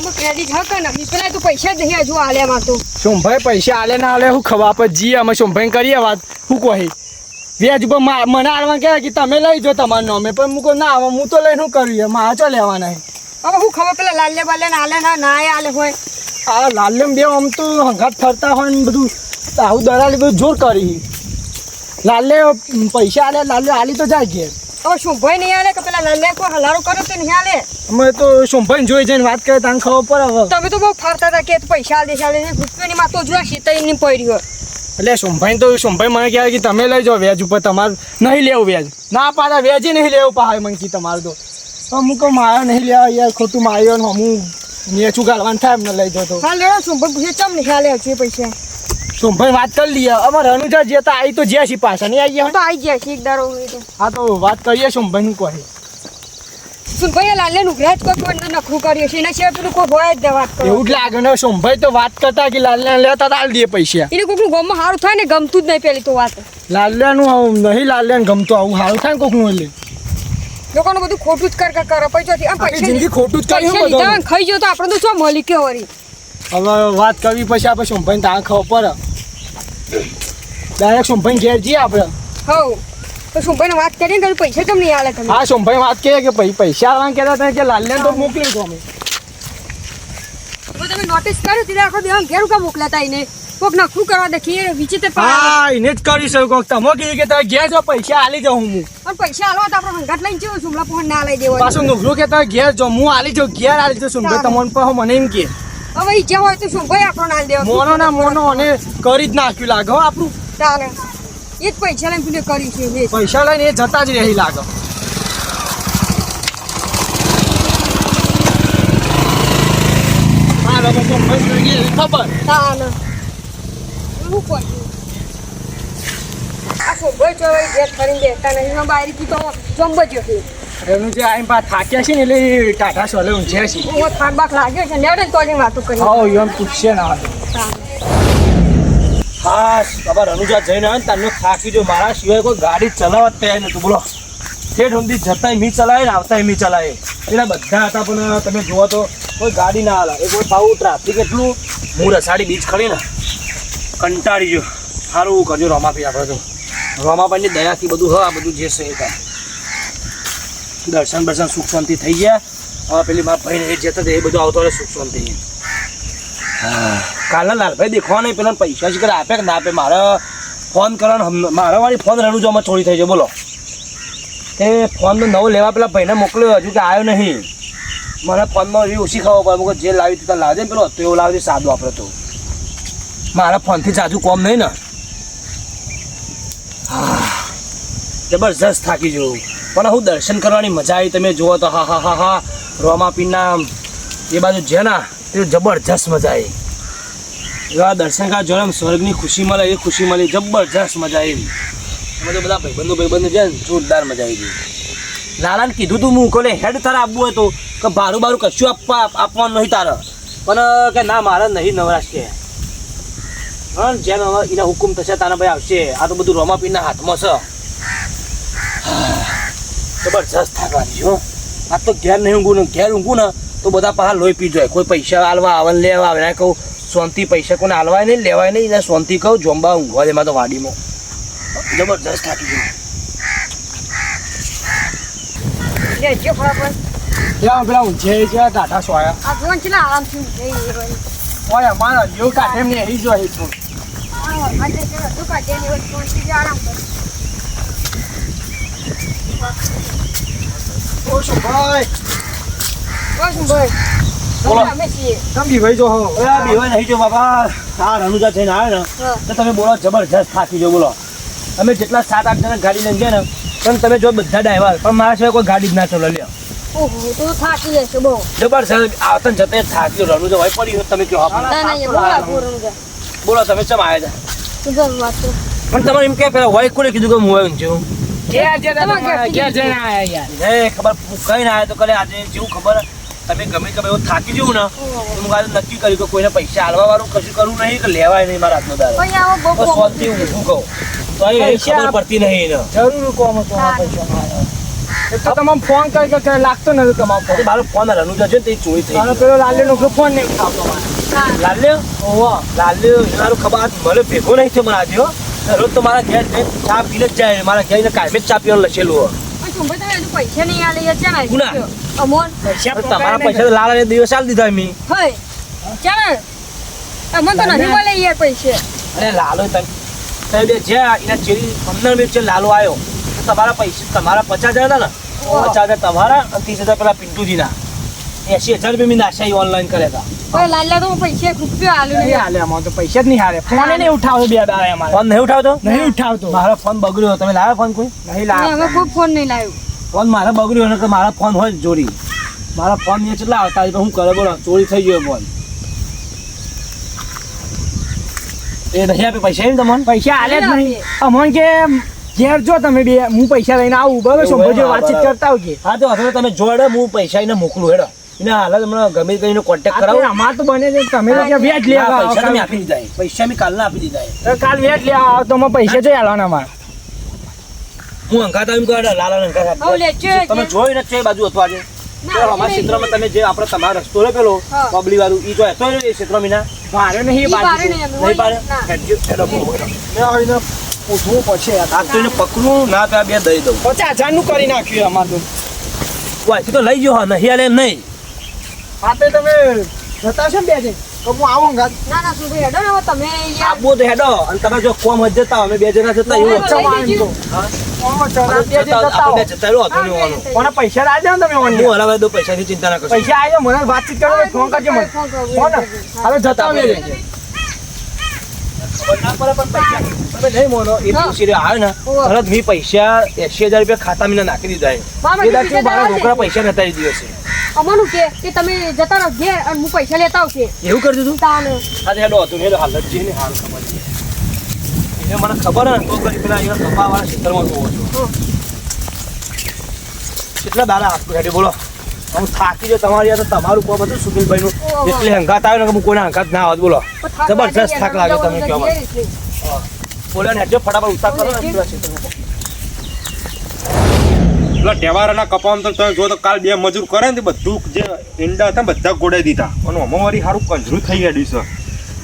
ગામમાં ક્રેડિટ હક નહીં? પેલા તો પૈસા જ નહીં હજુ આલ્યા માં તો. સોમભાઈ પૈસા આલે ના આલે હું ખબર પર જઈએ અમે સોમભાઈ કરીએ વાત. હું કહી ઉપર મા- મને આલવા કહેવાય કે તમે લઈ જાઓ તમારા નામે પણ હું કહું ના હવે હું તો લઈને શું કર્યું મારા ચો લેવાના હવે હું ખબર પેલા લાલ્યા બાલ્યા આલે ના ના આલે હોય. આ લાલ્યમ બે આમ તો હંગાત ફરતા હોય ને બધું આવું દલાલી બધું જોર કરી. લાલ્ય પૈસા આલે લાલે આલી તો જાય ઘેર. હવે શું ભાઈ નહીં આલે કે પેલા લાલ્યા કોઈ હલારો કર્યો તો નહીં આલે? અમે તો સોમભાઈ જોઈ જઈને વાત કરીએ તને ખબર પર હવે. તમે તો બહુ ફરતા હતા કે પૈસા આલે છે આલે રૂપિયાની માં તો જોયા શીતળી ની પડી હોય. એટલે સોમભાઈ તો શુંભાઈ મને કહેવાય કે તમે લઈ જાઓ વ્યાજ ઉપર તમારે નહીં લેવું વ્યાજ. ના પાડા વ્યાજે નહીં લેવું પાડે મંકી તમારું તો. અમુક માયો નહીં લેવા યાર ખોટું માર્યો ને હું નેચું ગાળવાનું થાય એમને લઈ જાઓ તો. હા લેડો શું ભાઈ ચમ નહીં આલે હજુ પૈસા? સોમભાઈ વાત કરી લઈએ. અમારે અનુજા જે તો આવી તો જ્યાં છીએ પાછા. નહીં આવી હું તો આવી ગયા છે એક દારો હા તો વાત કરીએ સોમભાઈનું કહે. શું ભાઈ લાલ્યા નું ગ્રેજ કોઈ કોઈ નખરું કર્યું છે. એના સિવાય પેલું કોઈ હોય જ ના વાત કરો એવું જ લાગે ને સોમભાઈ તો વાત કરતા કે લાલ્યા લેતા તાલ દે પૈસા. એને કોઈકનું ગમ સારું થાય ને ગમતું જ નહીં પેલી તો વાત. લાલ્યાનું નહીં લાલ્યાને ગમતું આવું. સારું થાય ને કોઈકનું એટલે. લોકોનું બધું ખોટું જ કર કર કરે પૈસા થી. આમ પૈસા જિંદગી ખોટું જ ને ખાઈ ગયો તો આપણે તો શું મળી કે વળી? હવે વાત કરવી પછી આપણે સોમભાઈને ત્યાં ખબર પડે. ડાયરેક્ટ સોમભાઈ ઘેર જઈએ આપણે. હવ. તો સોમભાઈ વાત કરીને તો પૈસા કેમ નહીં આલે તમે હા સોમભાઈ વાત કરીએ કે ભાઈ પૈસા આવવાનું કહેતા હતા કે લાલ તો મોકલી દો અમે. તો તમે નોટિસ કર્યું તીધા આખો દેવા ઘેર કા મોકલાતા એને? કોક નખરું કરવા દેખીએ વિચિત્ર હા એને જ કરી શકો તમે કીધું કે તમે ઘેર જો પૈસા આલી જાઉં હું. પણ પૈસા આલો તો આપણે હંગાટ લઈને જેવું સુમલા ફોન ના લઈ દેવો પાછું નુકરું કે તમે ઘેર જો હું આલી જાઉં ઘેર આલી જાઉં સોમભાઈ તમને પણ મને એમ કે. હવે ઈચ્છા હોય તો શું ભાઈ આપણો ના દેવો. મોનો ના મોનો અને કરી જ નાખ્યું લાગે હો આપણું. ચાલે એ જ પૈસા લઈને પેલું કર્યું છે પૈસા લઈને એ જતા જ રહી લાગે. હા ખબર? ચાલે એવું કોઈ તો હવે ઘેર ફરીને બેસતા નહીં. એમાં બારીથી તો ગયો છે એનું જે આઈ પા થાક્યા છે ને એટલે ટાટા સોલે ઊંઝ્યા છે. હું થાક બાક લાગ્યો છે. લેવડે તો જ વાતો કરી. હા એમ પૂછશે ના હા બાબા રનુજા જઈને આવે ને તારનો થાકી જો મારા સિવાય કોઈ ગાડી ચલાવવા તૈયાર નતું. બોલો. ઠેઠ સુધી જતાંય મી ચલાવે ને આવતાય મી ચલાવે. એના બધા હતા પણ તમે જુઓ તો કોઈ ગાડી ના હાલે. એ કોઈ આવું ટ્રાફિક એટલું હું રસાડી બીચ ખડી ને કંટાળી ગયો. સારું કરજો રોમાભાઈ આપણે તો. રોમાભાઈની દયાથી બધું હા બધું જે છે એ. દર્શન બર્શન સુખ શાંતિ થઈ ગયા. હવે પેલી મારા ભાઈને એ જતા એ બધું આવતો રહે સુખ શાંતિ. કાલના લાલભાઈ દેખવા નહીં પેલા પૈસા શીખર આપે કે ના આપે? મારે ફોન કરવાનો મારા વાળી ફોન રડું જોવામાં ચોરી થઈ છે બોલો. તે ફોન નવો લેવા પેલા ભાઈને મોકલ્યો હજુ કે આવ્યો નહીં. મને ફોનમાં એવી ઓછી ખબર પડે કે જે લાવી તો લાવજે પેલો હતો એવું લાવજે સાદું આપણે તો. મારા ફોનથી જાજુ કોમ નહીં ને. હા, જબરજસ્ત થાકી જવું પણ હું દર્શન કરવાની મજા આવી તમે જુઓ તો હા હા હા હા. રોમાપીના એ બાજુ છે ને તે જબરજસ્ત મજા આવી. એવા દર્શન કરવા જોડે સ્વર્ગની ખુશી મળે, એ ખુશી મળી, જબરજસ્ત મજા આવી. અમે તો બધા ભાઈબંધો ભાઈબંધો છે ને, જોરદાર મજા આવી ગઈ. લાલાને કીધું તું હું કોને હેડ તારે આપવું હતું કે ભાડું બારું કશું આપવા, આપવાનું નહીં તારે. પણ કે ના, મારે નહીં નવરાશ કે. હા, જેમ હવે એના હુકુમ થશે, તારા ભાઈ આવશે. આ તો બધું રોમાપીના હાથમાં છે. જબરજસ્ત થાકવાની હો. આ તો ઘેર નહીં ઊંઘું ઘેર ઊંઘું ને, તો બધા પાછા લોહી પી જાય. કોઈ પૈસા આલવા, આવન લેવા આવે કહું શાંતિ પૈસા કોને આલવાય નહીં લેવાય નહીં ને શાંતિ કહું જોંબા ઊંઘવા દે તો વાડીમાં. જબરજસ્ત થાકી ગયો. પેલા ઊંઝે છે ટાટા સોયા. છે આરામથી ઓય અમારા જેવું કાઢે એમને એ જોઈએ જે આરામ કરે. ભાઈ? ભાઈ? બોલો. અમે છીએ. જો હો? ઓય બીભાઈ નહીં જો બાબા આ રનુજા થઈને આવે ને તો તમે બોલો જબરજસ્ત થાકી જો બોલો. અમે જેટલા સાત આઠ જણા ગાડી લઈને ગયા ને પણ તમે જો બધા ડ્રાઈવર પણ મારા સિવાય કોઈ ગાડી જ ના ચલો લ્યો. ઓહો તો થાકી જશે બહુ. જબરજસ્ત આવતા જતે થાક્યો રનુજા હોય પડી તમે કહો બોલો તમે ચમ આવ્યા. પણ તમારે એમ કે પેલા હોય કોને કીધું કે હું આવ્યો છું? તમારા ઘરથી એ ખબર કઈ ના આવ્યો તો કરે આજે જેવું ખબર તમે ગમે ગમે એવું થાકી જવું ને હું કાલે નક્કી કર્યું કે કોઈને પૈસા આલવા વાળું કશું કરવું નહીં કે લેવાય નહીં મારા હાથનો તો કોમ શાંતિ હું શું કહું. તો એ ખબર પડતી નહીં એને. જરૂર કોમ હતો. પૈસા તો ફોન કરી કે લાગતો નથી તમામ ફોન મારો ફોન રનુ જજો ને તે ચોરી થઈ ગયો. પેલો લાલ્યો નો ફોન નહીં ઉઠાવતો. લાલ્યો? ઓહો. લાલ્યો મારો ખબર મને ભેગો નહીં થયો મારા આજે રોજ તો મારા ઘેર ચા પીને જ જાય મારા ઘેર કાયમે જ ચા પીવાનું લખેલું હોય. પૈસા નહીં આલે. અમોન. તમારા પૈસા તો લાલા દિવસ આલ દીધા મી હોય. ચાલ. અમોન તો નથી મળે યાર પૈસે. અરે લાલો તમે તમે બે જ્યાં એના ચેરી પંદર મિનિટ છે લાલો આવ્યો તમારા પૈસા તમારા પચાસ હજાર હતા ને. પચાસ હજાર તમારા અને ત્રીસ હજાર પેલા પિન્ટુજીના. એસી હજાર રૂપિયા મેં નાશાઈ ઓનલાઈન કર્યા હતા. લાલ્યા તો પૈસે એક નહીં. નહીં હાલે અમારે તો પૈસા જ નહીં હાલે. ફોન નહીં ઉઠાવતો બે દાડા અમારે. ફોન નહીં ઉઠાવતો નહીં ઉઠાવતો? મારો ફોન બગડ્યો. તમે લાવ્યો ફોન કોઈ? નહીં લાવ્યો કોઈ ફોન નહીં લાવ્યો. ફોન મારે બગડ્યો ને કે મારા ફોન હોય ચોરી જોડી. મારા ફોન ને કેટલા આવતા? તો હું કરે બોલો ચોરી થઈ ગયો ફોન એ નહીં આપે પૈસા એમ તમને? પૈસા આલે જ નહીં. અમોન કે ઘેર જો તમે બે હું પૈસા લઈને આવું બરાબર? શંભુજી વાતચીત કરતા હોય હા તો હવે તમે જોડે હું પૈસા એને મોકલું હેડો. એને હાલ તમને ગમે તેને કોન્ટેક્ટ કરાવો. અમાર તો બને છે. તમે તો વ્યાજ લેવા આવો. પૈસા તમે આપી દીધા પૈસા મેં કાલના આપી દીધા કાલ વ્યાજ લે આવો તો અમે પૈસા જોઈ આલવાના અમારે. હું અંગાતા એમ કહું, લાલા આપી. તમે જોઈ ને છે બાજુ હતું આજે. અમારા ક્ષેત્રમાં તમે જે આપણે તમારો રસ્તો રે પેલો બબલી વાળું ઈ જો હતો એ ક્ષેત્ર મીના. ભારે નહીં બાજુ નહીં એને પૂછવું પડશે આ તો એને પકડું ના તો બે દઈ દઉં. પચાસ હજારનું કરી નાખ્યું અમારે તો. લઈ ગયો હા નહીં નહીં. આપે તમે જતા છો ને બે તો હું આવું ઘાત ના ના સુનભાઈ હેડો ને હવે તમે યાર તો હેડો અને તમે જો કોમ જ જતા અમે બે જણા જતા એવું. ઓછા તો હો. પૈસા લાવજો તમે હું ઓનલાઈન. હલાવે પૈસાની ચિંતા ના કરશો. પૈસા આવ્યો મને વાતચીત કરો તો ફોન કરજો મને. ફોન ને? હવે જતા પણ પૈસા. મોનો એ હા. આવે ને? ઓહો. મેં પૈસા એસી હજાર રૂપિયા ખાતા મેં નાખી દીધા છોકરા પૈસા નતા એ દિવસે. અમોનું કે કે તમે જતા રહો ઘેર અને હું પૈસા લેતા આવશે. એવું કરી તું? તાને. આજે હેડો હતું ને હેડો હાલ જ ને હાલ ખબર છે. એને મને ખબર ને તો કરી પેલા અહીંયા કપાવાળા ક્ષેત્રમાં જોવો છો. કેટલા દાડા હાથ હેડી બોલો. હું થાકી જો તમારી યાર તો તમારું ઉપર બધું સુનિલભાઈ નું એટલે હંગાત આવે ને કે હું કોઈના હંગાત ના આવત બોલો. જબરજસ્ત થાક લાગે તમે કહો ઘેર બોલો ને જો ફટાફટ ઉતાર કરો ને પેલા ક્ષેત્રમાં. પેલા ટેવારાના કપામાં તો તમે જો તો કાલ બે મજૂર કરે ને બધું જે ઈંડા હતા બધા ગોડાઈ દીધા. અને અમારી સારું કંજરું થઈ ગયા છે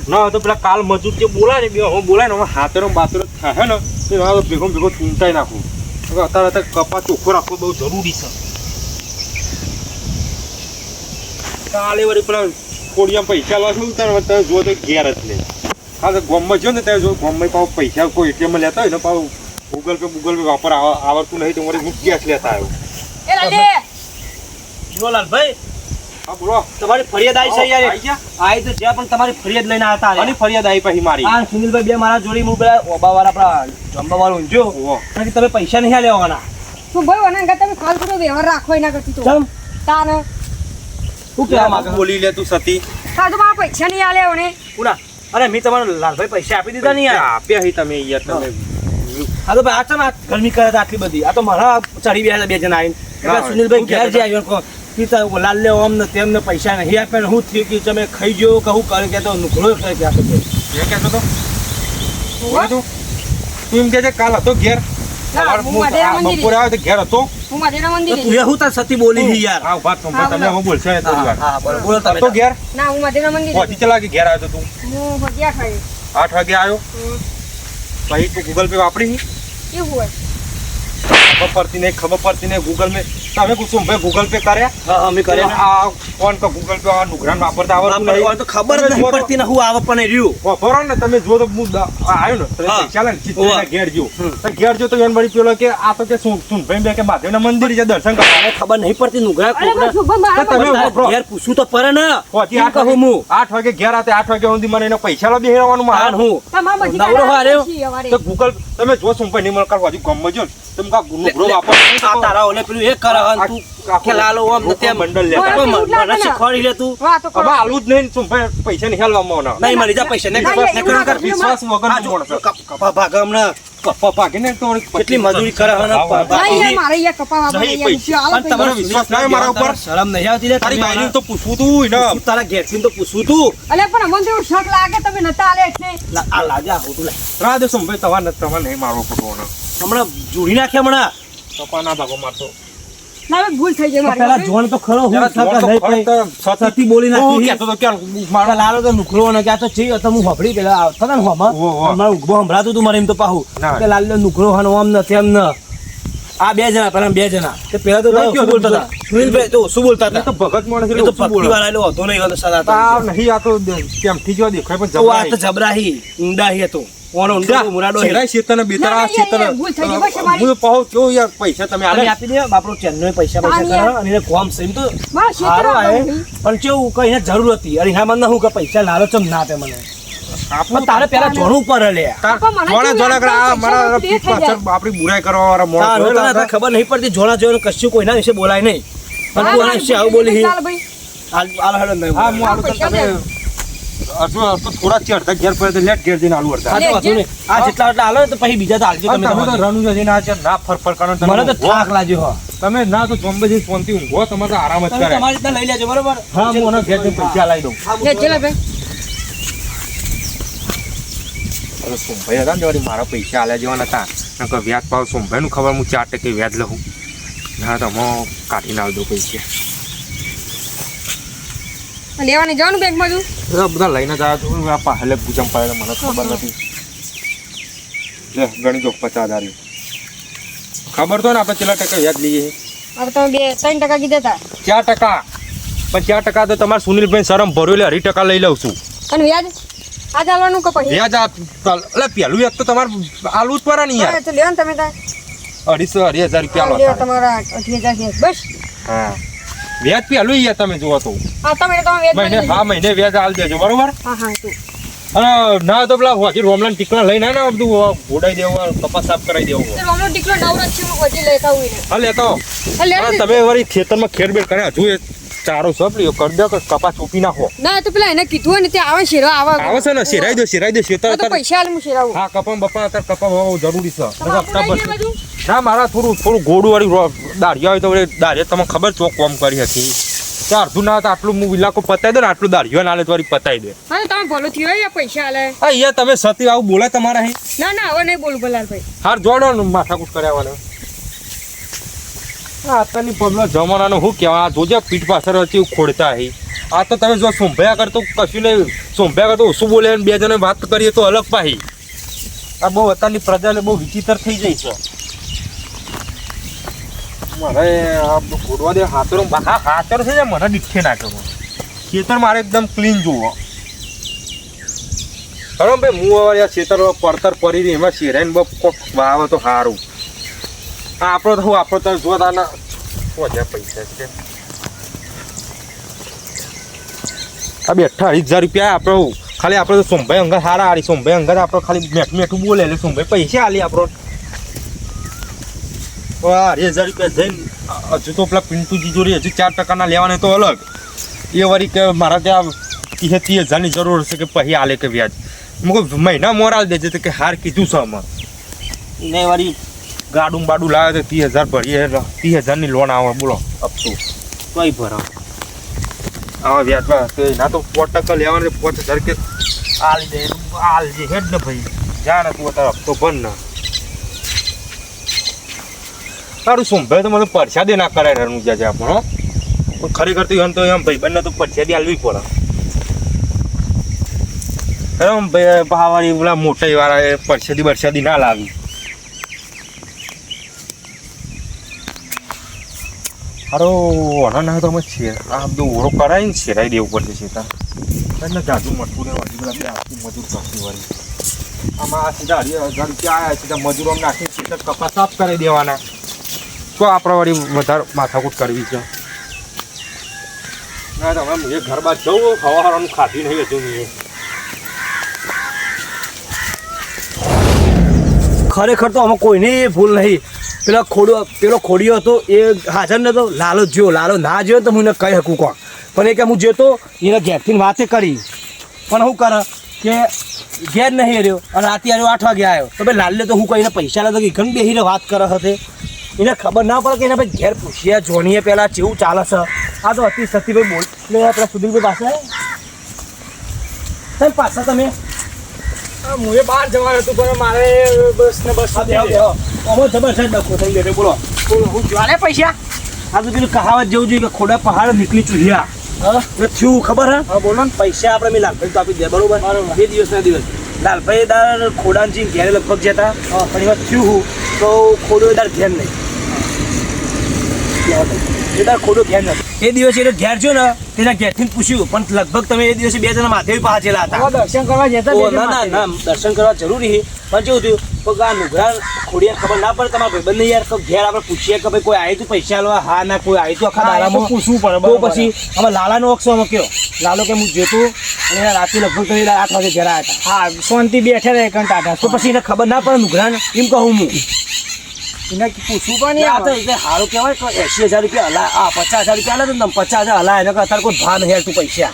ના તો પેલા કાલ મજૂર જે બોલાય ને બે હું બોલાય ને હવે હાથેરો બાતેરો થાય ને તો એમાં ભેગો ભેગો ચૂંટાઈ નાખું. હવે અત્યારે અત્યારે કપા ચોખ્ખો રાખવો બહુ જરૂરી છે. કાલે વળી પેલા કોડિયા પૈસા લો છું ત્યારે તમે જો તો ઘેર જ નહીં હા તો ગોમમાં જો ને ત્યાં જો ગોમમાં પાછું પૈસા કોઈ એટીએમમાં લેતા હોય ને પાછું ગૂગલ પે ગૂગલ પે વાપર આવડતું નહીં તો હું કેશ લેતા આવ્યો. લાલભાઈ હા બોલો. તમારી ફરિયાદ આવી છે યાર આવી તો જ્યાં પણ તમારી ફરિયાદ લઈને આવતા ફરિયાદ આવી પછી મારી? આ સુનિલભાઈ બે મારા જોડી હું પેલા ઓબાવાળા આપણા જંબાવાળું ઊંઝ્યો કારણ કે તમે પૈસા નહીં લેવાના ભાઈ વના અંગા તમે ખાલ ખોટો વ્યવહાર રાખો એના કરતી તો. તાન. શું કહેવા માંગે? બોલી લે તું સતી. હા તો મારા પૈસા નહીં આલે મને ઉના અરે મેં તમારા લાલભાઈ પૈસા આપી દીધા નહીં યાર. આપ્યા હી તમે યાર તમે. તો ભાઈ આ છે ને ગરમી કરે છે આટલી બધી? આ તો મારા ચડી ગયા હતા બે જણા આવીને. સુનિલભાઈ ઘેર જે આવ્યો પિતા લાલ લે ઓમ ને તેમને પૈસા નહીં. આપે ને હું થયું કે તમે ખાઈ ગયો કે હું કરે કે તો નુકરો કરે કે આપે તો એ કહેતો તો. એમ કે છે કાલ હતો ઘેર. બપોરે આવ્યો તો ઘેર હતો. સતી બોલી યાર. હા ઊભા સંભાળ તમે હું બોલો, તમે હતો ઘેર? ના હું માધેરા મંદિરે. પહોંચી ચલા કે ઘેર આવ્યો તો તું? હું ભગ્યા આઠ વાગે. આવ્યો? પછી તું ગૂગલ પે વાપરી કેવું હોય. ખબર પડતી નહીં ખબર પડતી નહીં ગૂગલ પે તમે કુસુમ ભાઈ ગૂગલ પે કર્યા. હા હા કર્યા આ ફોન તો ગૂગલ પે આ નુકરાન વાપરતા આવડતું નહીં. તો ખબર જ નહીં પડતી ને હું આવા પણ રહ્યું. વાપરો ને તમે જો તો હું આવ્યો ને તમે હા. ને ઓવા. ઘેર જો તો ઘેર જો તો પેલો કે આ તો કે શું શું ભાઈ બે કે મહાદેવના મંદિર છે દર્શન કરવા. ખબર નહીં પડતી નુગરા તમે વાપરો. ઘેર પૂછું તો પડે ને. પહોંચી આ કહું હું? આઠ વાગે ઘેર આતે આઠ વાગે સુધી મને એનો પૈસા લો બેહવાનું મારા હું? નવરો. તો ગૂગલ તમે જો શું ભાઈ નહીં મળે કાલ હજુ ગમમાં તમે કા વાપરો તારા ઓલે પેલું એક કરે હન તું કે ઓમ ને તેમ. મંડળ લેતા. મને- મને મને શીખવાડી લે તું. વાહ, તો કરો. હવે આલું જ નહીં પૈસા હાલવામાં જા પૈસા. વિશ્વાસ વગર કપા ભાગે હમણાં. ભાગે ને તો કેટલી મજૂરી કરે મારે યાર, વિશ્વાસ ના મારા ઉપર? શરમ નહીં આવતી લે તારી તમે તો પૂછવું તું ને. પૂછું તારા ઘેરથી તો પૂછવું તું. અલ્યા, પણ અમને એવું શક લાગે તમે નતા આલે એટલે. લા- આ લાજા હોતું લે. રાહ દે શું ભાઈ તમારે તમારે નહીં મારો પડતો હમણાં. જોડી નાખે હમણાં. કપા ના ભાગો મારતો. ના ભૂલ થઈ જાય પેલા મારી જોણ તો ખરો હું થકા નહીં પણ સતી- બોલી નાખી. કે તો કે મારા મારા લાલો તો નુકરો ને કે તો ચી તો હું હફડી પેલા આવતા ને હોમાં ઓહો, ઉગબો હમરાતું તું મારે એમ તો પાહું. કે લાલો નુકરો હન ઓમ ન તેમ ન. આ બે જણા પેલા બે જણા. કે પેલા તો શું બોલતા હતા? સુનિલભાઈ તો શું બોલતા હતા તો ભગત માણસ એટલે તો ભક્તિ વાળા એટલે હતો નહીં હતો. સદા આ નહીં આ તો કેમથી જો દેખાય પણ તો આ તો જબરાહી ઊંડાહી હતો. ઓનો જા, મુરાડો છેલ્લા શેતરને બેતર ના, આ ના, શેતર- યાર, ભૂલ થઈ ગઈ, બસ અમારી. હું કહું કેવું યાર પૈસા તમે આલે. આપી દે બાપરો ચેનનો પૈસા પૈસા કરો અને એને કોમ સેમ તો સારો આયે. પણ કેવું કઈ એને જરૂર હતી. અરે હા મને હું કે પૈસા લાલો ચમ ના આપે મને? આપણું તારે પેલા જોણું પર લે. જોડે જોડે આ મારા પાછળ આપણી બુરાઈ કરવા વાળા. ખબર નહીં પડતી જોણા જોઈને કશું કોઈના વિશે બોલાય નહીં. પણ તું આના વિશે આવું બોલી ચાલ હાલ હાલ નહીં હા હું. આલું તમે દે. તો થોડા ચેર હતા ઘેર પડે તો લેટ ઘેર જઈને આલુ હતા તો વાંધો નહીં. આ જેટલા એટલા હાલો તો પછી બીજા તો હાલજો તમે તમે તો તમારે. જઈને આ છે ના ફરફર કરો મને તો. થાક લાગ્યો હો. તમે ના તો બોમ્બે જઈને શાંતિ ઊંઘો તમારે તો આરામ જ કરે તમારી રીતના લઈ લેજો બરોબર હા હું મને ઘેર જઈને પૈસા લાવી દઉં લે, ચલો ભાઈ અરે સોમભાઈ હતા ને મારા પૈસા આલ્યા જેવા નતા નકર વ્યાજ પાવ સોમભાઈનું ખબર હું ચાર ટકે વ્યાજ લઉં ના તમે કાઢી દઉં પૈસા લેવાને જવાનું બેંકમાં તું? બધા લઈને જ આવ્યા છું આ પહેલે પૂજમ પડે મને ખબર નથી. લે ગણી દો પચાસ હજાર ખબર તો ને આપણે કેટલા ટકા વ્યાજ લઈએ. હવે તમે બે ત્રણ ટકા કીધા હતા ચાર ટકા. પણ ચાર ટકા તો તમારે સુનિલભાઈ શરમ ભર્યું એટલે અઢી ટકા લઈ લઉં છું. અને વ્યાજ? આજ આલવાનું કે પછી? વ્યાજ આ એટલે પહેલું વ્યાજ તો તમારે આલવું જ પડે ને યાર. તમે તાર. અઢીસો અઢી હજાર રૂપિયા. તમારા અઢી હજાર બસ. હા. વ્યાજ પેલું યાર તમે જુઓ તો. મહિને હા મહિને વ્યાજ આલ દેજો બરોબર? અને ના તો પેલા હોજી રોમલાન ટીકલા લઈને ના બધું ઘોડાઈ દેવું કપાસ સાફ કરાવી દેવું. તો ટીકલો છે હું લેતા હોય લેતો. તમે વળી ખેતરમાં ખેડબેડ કર્યા હજુ એ ચારો લ્યો કર દો કે કપાસ ચોપી નાખો. ના તો પેલા એને કીધું હોય ને તે આવે શેરો આવે આવે છે ને શેરાઈ દો શેરાઈ દો શેતર પૈસા આલ હું શેરાવું. હા કપા બપા અત્યારે કપા હોવું જરૂરી છે. ના મારા થોડું થોડું ગોડું વાળી રો- દાઢિયા હોય તો દાઢિયા તમને ખબર ચોક કોમ કરી હતી. તો અડધું ના તો આટલું હું વિલાકો પતાવી દે ને આટલું દાઢિયો ના લે તો પતાવી દે. હા તમે ભલો થયો પૈસા આલે. હા યાર તમે સતી આવું બોલે તમારા અહીં? ના ના હવે નહીં બોલું બલાલભાઈ હાર જોડો ને માથાકૂટ કર્યા વાળો આ અત્યારની પગલો જમાનાનું શું કહેવાય? આ જોજે પીઠ પાછળ હતી ખોડતા અહીં આ તો તમે જો સોંભ્યા કરતો કશું નહીં સોંભ્યા કરતો ઓછું બોલે અને બે જણે વાત કરીએ તો અલગ પાહી. આ બહુ અત્યારની પ્રજાને બહુ વિચિત્ર થઈ જાય છે. મારે ખોડવા દે હાથરો હા હાથર છે મને દીઠે નાખે ખેતર મારે એકદમ ક્લીન જુઓ ખરો ભાઈ, હું હવે આ પડતર પડી રહી, એમાં શેરાઈને બપ કોક વાવે તો સારું આપણો તો આપણો તો જો તાના વધ્યા પૈસા છે? આ બેઠા હજાર રૂપિયા આપણો ખાલી આપણે તો સોમભાઈ અંગત સારા હારી, સોમભાઈ અંગત આપણો ખાલી મેઠું મેઠું બોલે એટલે સોમભાઈ પૈસા આલી આપણો હજાર રૂપિયા જઈને હજુ તો પેલા પિન્ટુજી જોડે હજુ ચાર ટકાના લેવાના તો અલગ. એ વળી કે મારા ત્યાં ત્રીસ ત્રીસ હજારની જરૂર હશે કે પછી આલે કે વ્યાજ. મુક મહિના મોરાલ દેજે તો કે હાર કીધું છે અમારે ને વળી ગાડું બાડું લાવે તો ત્રીસ હજાર ભરીએ ત્રીસ હજારની લોન આવે, બોલો હપ્તો તોય ભરો. આવા વ્યાજમાં તો ના તો પોત ટકા લેવાના પોત હજાર કે આલી દે આલજે હેડ ને ભાઈ. જાણે તું અત્યારે હપ્તો ભર ને. તારું સંભળે તો મને પરસાદી ના કરાય રણું જ્યાં જ્યાં આપણો. પણ ખરેખર તો એમ તો એમ ભાઈ, બંને તો પરસાદી આલવી પડે. એમ ભાઈ ભાવાળી પેલા મોટા વાળા પરસાદી બરસાદી ના લાવી. અરે ઓના ના તમે છે, આ બધું ઓળો કરાવીને છેરાઈ દેવું પડશે છે એટલે જાજુ મટકું ને વળી પેલા બે આખી મજૂર કરતી વળી. આમાં સીધા હજાર રૂપિયા આવ્યા સીધા મજૂરો નાખીને સીધા કપાસ સાફ કરી દેવાના. તો આપણે વળી વધારે માથાકૂટ કરવી છે. ના તમે હવે મુझे ઘર બાદ જવું હવા ખાતી ખાધી નહીં હતું મેં ખરેખર તો આમાં કોઈની ભૂલ નહીં. પેલા ખોડો પેલો ખોડીયો હતો એ હાજર નતો. લાલો જ્યો લાલો ના જ્યો તો હું એને કહી શકું કોણ? પણ એ કે હું જોતો એને ઘેરથી વાતે કરી. પણ શું કરે? કે ઘેર નહીં રહ્યો અને રાતે આવ્યો આઠ વાગે આવ્યો તો ભાઈ લાલે તો હું કહીને પૈસા લેતો કે ઘણી બેહીને વાત કરે હતે એને ખબર ના પડે કે એને ભાઈ ઘેર પૂછીએ જોણીએ પહેલાં જેવું ચાલે છે. આ તો અતિ સતીભાઈ બોલ. એટલે પેલા સુધીરભાઈ પાસે સાહેબ પાછા તમે. હું બહાર જવાનું હતું પણ મારે બસ ને બસ. આમાં જબરજસ્ત ડખો થઈ ગયો બોલો. હું જ્વાને પૈસા. આ તો પેલું કહાવત જેવું જોઈએ કે ખોડા પહાડ નીકળી ચૂહ્યા. હા? થયું ખબર હા? બોલો ને. પૈસા આપણે મેં લાલભાઈ તો આપી દે બરોબર. બે દિવસના દિવસ. લાલભાઈ દાર ખોડાનજી ઘેર લગભગ જતા. પણ એમાં થયું હું તો ખોડો દાર ઘેર નહીં. એ દિવસે એટલે ઘેર જો ને તેના ઘેરથી પૂછ્યું પણ લગભગ તમે એ દિવસે બે જણા માથે પહોંચેલા હતા. દર્શન કરવા જતા ના ના ના દર્શન કરવા જરૂરી છે. પણ જેવું થયું કોઈ આ નુગરા ખોડિયા ખબર ના પડે તમારા ભાઈબંધને યાર તો ઘેર આપણે પૂછીએ કે ભાઈ કોઈ આવ્યું તું પૈસા લેવા હા ના કોઈ આવ્યું તું આખા દાડામાં? પૂછવું પડે, તો પછી અમે લાલાનો અક્ષો અમે કયો? લાલો કે હું જોતું અને રાતે લગભગ કરી આઠ વાગે ઘેર આવ્યા હતા. હા શાંતિ બેઠા રહે કંટાટા તો પછી એને ખબર ના પડે નુગરાને એમ કહું હું. એને પૂછવું પણ આ તો નહીં એટલે સારું કહેવાય કે એસી હજાર રૂપિયા હલા આ પચાસ હજાર રૂપિયા હલા તમે પચાસ હજાર હલાય. એને અત્યારે કોઈ ભાન હેરતું પૈસા.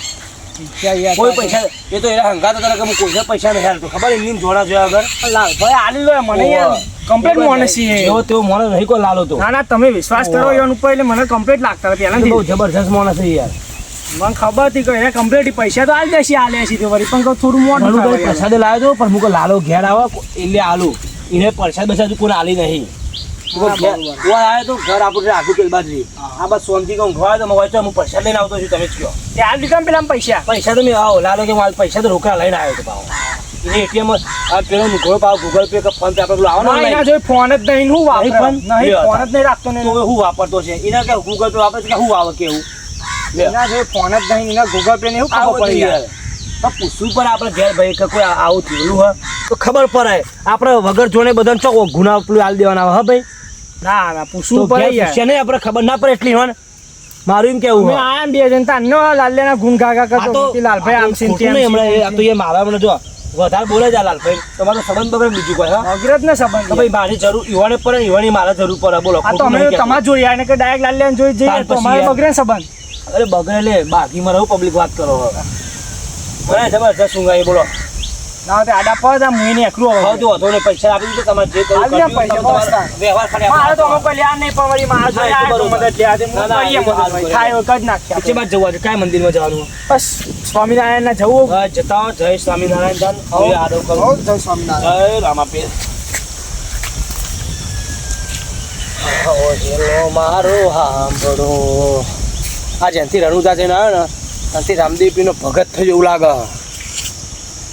કોઈ પૈસા એ તો એના હંગાત હતા કે કોઈ પૈસા નહીં હેરતું ખબર એમની જોડા જોયા વગર? લાલભાઈ આલી લો મને યાર. કમ્પ્લીટ માણસ છે. એવો તેવો માણસ નહીં કોઈ લાલો તો. ના ના તમે વિશ્વાસ કરો એનું ઉપર એટલે મને કમ્પ્લેટ લાગતા હતા એ બહુ જબરજસ્ત માણસ છે યાર. મને ખબર હતી કે એને કમ્પ્લેટ પૈસા તો આલી દેશે આલ્યા છે તે વળી. પણ થોડું મોડું. પ્રસાદ લાવ્યો હતો પણ મુકો લાલો ઘેર આવે એટલે આલુ. એને પ્રસાદ બસાદ કોઈ આલી નહીં. આવ્યો તો ઘર આપણું રાખું પેલી બાજુ આ બસ સોનથી કહું ઘર તો તો હું પૈસા લઈને આવતો છું તમે જ કહો. ત્યાં આલી પેલા પૈસા? પૈસા તો મેં આવો લાલો કે મારા પૈસા તો રોકડા લઈને આવ્યો હતો એને એટીએમ પેલો પાવ ગૂગલ પે કે ફોન પે આપણે ફોન જ નહીં હું વાપરે. નહીં ફોન? જ નહીં રાખતો નહીં હું વાપરતો છે. એના કે ગૂગલ પે વાપરે કે હું આવે કેવું. એના જોડે ફોન જ નહીં એના ગૂગલ પે ને એવું ખબર પડી યાર. પૂછવું પણ આપણે ઘેર ભાઈ કે કોઈ આવું થયેલું હોય તો ખબર પડે. આપણે વગર જોડે બધાને ચોક ગુના પેલું હાલ દેવાના હા ભાઈ? ના ના પૂછવું પડે યાર. નહીં આપણે ખબર ના પડે એટલી હોય મારું એમ કેવું મેં. આયા ને બે જણ તારનો લાલ્યાના ગુણ ગાગા કરતો લાલભાઈ આમ તો છે ને ખોટું તેમ નહીં હમણાં આ તો એ મારા મને જો વધારે બોલે આ લાલભાઈ. તમારો સંબંધ બગડે બીજું કોઈ હા? અગ્રત ને સંબંધ ભાઈ મારી જરૂર યુવાને પડે ને યુવાની મારા જરૂર પડે બોલો આ તો અમે તમારે જોઈએ આને કે ડાયરેક્ટ લાલ્યાને જોઈ જઈએ તો અમારે બગડે ને સંબંધ. અરે બગડે લે બાકી મારે પબ્લિક વાત કરો હવે. બરાબર જબરજસ્ત ઊંઘાઈ બોલો. ના તો આડા પર આ મુઈને એકલું હવે હવે તો ને પૈસા આપી દીધો તમારે જે કરવું કરજો. પૈસા. વ્યવહાર ખરે મારે તો કોઈ લ્યા નહીં પણ વળી મારે તો બરોબર. મદદ લ્યા દે. ના, ના, મદદ. થાય એવું નાખ્યા પછી. બાદ જવું આજે કયા મંદિરમાં જવાનું બસ સ્વામિનારાયણ ના જવું હા, જતા જય સ્વામિનારાયણ ધન હવે આદવ કરો જય સ્વામિનારાયણ જય રામાપીર મારો હાંભળો આ જેનથી રણુદા જઈને આવ્યો ને ત્યાંથી રામદેવપીનો ભગત થયો એવું લાગે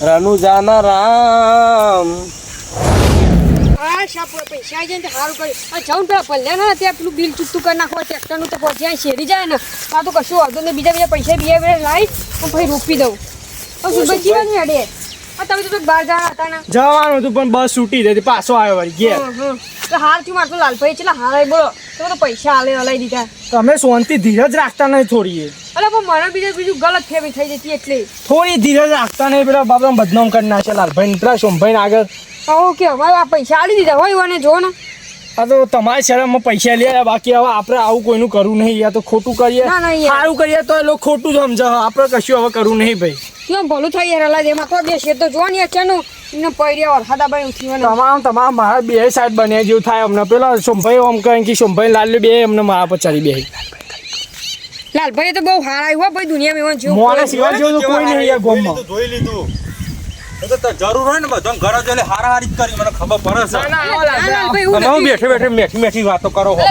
રણુજાના રામ. આ શાપ પૈસા જાય ને સારું કર્યું. આ જાઉં ને પેલા પલ્લે ને ત્યાં પેલું બિલ ચૂકતું કરી નાખો ટ્રેક્ટરનું તો પહોંચ્યા શેરી જાય ને. આ તો કશું વાંધો નહીં બીજા બીજા પૈસા બીજા બીજા લાવી હું પછી રોપી દઉં. હવે સુરભાઈ નહીં અડે આ તમે તો બાર જણા હતા ને. જવાનું હતું પણ બસ છૂટી હતી પાછો આવ્યો વળી ગયા હાર થયું મારતો લાલભાઈ કેટલા હાર બોલો. તો પૈસા આલે અલાઈ દીધા તમે શાંતિ ધીરજ રાખતા નહીં થોડી. અરે પણ મારા બીજા બીજું ગલત ફેમી થઈ જતી એટલે. થોડી ધીરજ રાખતા નહીં પેલા બાપરા બદનામ કરી નાખે લાલભાઈ પેલા સોમભાઈ આગળ. કહો કે અમારે આ પૈસા આલી દીધા હોય અને જો ને. આ તો તમારી શરમમાં પૈસા લે બાકી હવે આપણે આવું કોઈનું કરવું નહીં યા તો ખોટું કરીએ. ના, ના, સારું કરીએ તો એ લોકો ખોટું જ સમજે આપણે કશું હવે કરવું નહીં ભાઈ. કેમ ભલું થઈ યાર અલા એમાં તો બેસીએ તો જો ને અચાનક એમને પૈડ્યા વરસાદા ભાઈ ઉઠી મને તમામ તમામ મારા બે સાઈડ બન્યા જેવું થાય અમને. પેલા સોમભાઈ ઓમ કહે કે સોમભાઈ લાલ બે અમને મારા પર ચાલી બે લાલભાઈ તો બહુ હારા આવ્યો ભાઈ દુનિયામાં એવા જેવું મોને સિવાય જેવું કોઈ નહીં યાર ગોમમાં. જોઈ લીધું. જરૂર હોય ને બધા. ઘર હારા હારી કરી મને ખબર પડે છે. હું. બેઠે બેઠે મેઠી મેઠી વાતો કરો હું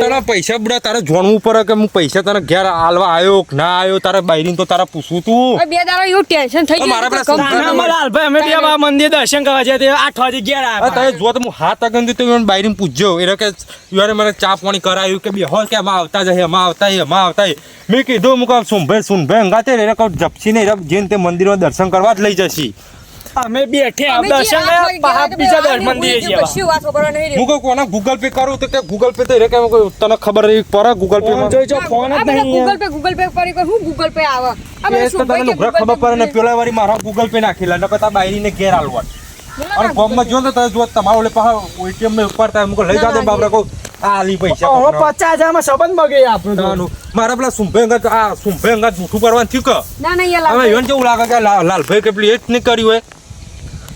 તને પૈસા બુડા તારે જોણવું પડે કે હું પૈસા તને ઘેર આલવા આવ્યો કે ના આવ્યો? તારે બાયરીને તો તારે પૂછું તું. બે દાડા એવું ટેન્શન થઈ તો મારા પેલા કે ના, ના, કંપની- લાલભાઈ અમે બે મંદિર દર્શન કરવા જઈએ તે આઠ વાગે ઘેર અરે આવ્યા તમે જો તો હું હાથ અગન તો એને બાયરીને પૂછજો. એટલે કે યાર મને ચા પાણી કરાયું કે બે હોય કે આવતા જાય એમાં આવતા એમાં આવતા હે મેં કીધું મુકામ કહું સુનભાઈ સુનભાઈ અંગાતે એટલે કહું જપસીને જઈને તે મંદિરમાં દર્શન કરવા જ લઈ જશી અમે બેઠે અમે દર્શન પાછા હતા, બીજા દર મંદિરે જવા. હું કહું કોને ગૂગલ પે કરું તો કે ગૂગલ પે તો રે કે કોઈ તને ખબર રહી પર ગૂગલ પે માં જોઈ જો ફોન જ આ નહીં ગૂગલ પે ગૂગલ પે પર કરી હું ગૂગલ પે આવે અમે શું તને ભાઈ કે ગૂગલ ખબર પડે ને. પેલા વારી મારા ગૂગલ પે નાખેલા નકર તા બાયરીને ઘેર આલવા ના, ના, અને ગામમાં જો ને તો તમે જો તમારો ઓલે પાછા એટીએમમાં ઉપર તા મુકો લઈ ના, ના, બાપરા કહું આ આલી પૈસા હવે પકડો. પચાસ હજારમાં સંબંધ બગે આપણો મારા પેલા સુંભે આ સુંભે જૂઠું કરવાનું થયું કે? ના ના યાર હવે લાલભાઈ. એને લાગે કે લાલભાઈ કે પેલી નહીં કર્યું હોય?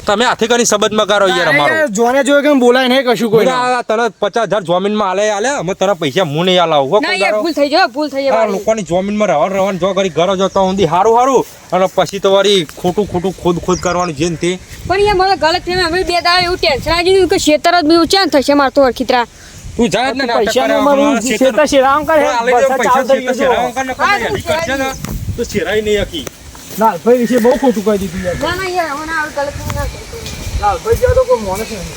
તમે હાથે કરીને સંબંધ મગારો યાર અમારો. જોને જોયે કેમ બોલાય નહીં કશું કોઈ આ તને પચાસ હજાર જમીનમાં આલે આલે અમે તને પૈસા હું નહીં આલાવું. ના યાર ભૂલ થઈ જાય ભૂલ થઈ જાય લોકોની જમીનમાં રહેવાનું રહેવાનું જો કરી ઘર જતો ઊંધી હારું હારું. અને પછી તો ખોટું ખોટું ખોદ ખોદ કરવાનું જેમ તે પણ યાર મને ગલત થઈ અમે બે દાડા એવું ટેન્શન આવી ગયું કે ખેતર જ મેં ચાન થશે મારે તો અરખીતરા તું જા ને પૈસા નું મારું શેતા શેરામ કરે પૈસા. કરે કરશે ને. શેરાય નહીં હકી લાલભાઈ વિશે બહુ ખોટું કહી દીધું યાર. ના ના યાર મને આવું ગલત ના કરતો. લાલભાઈ જેવા તો કોઈ માણસ નહીં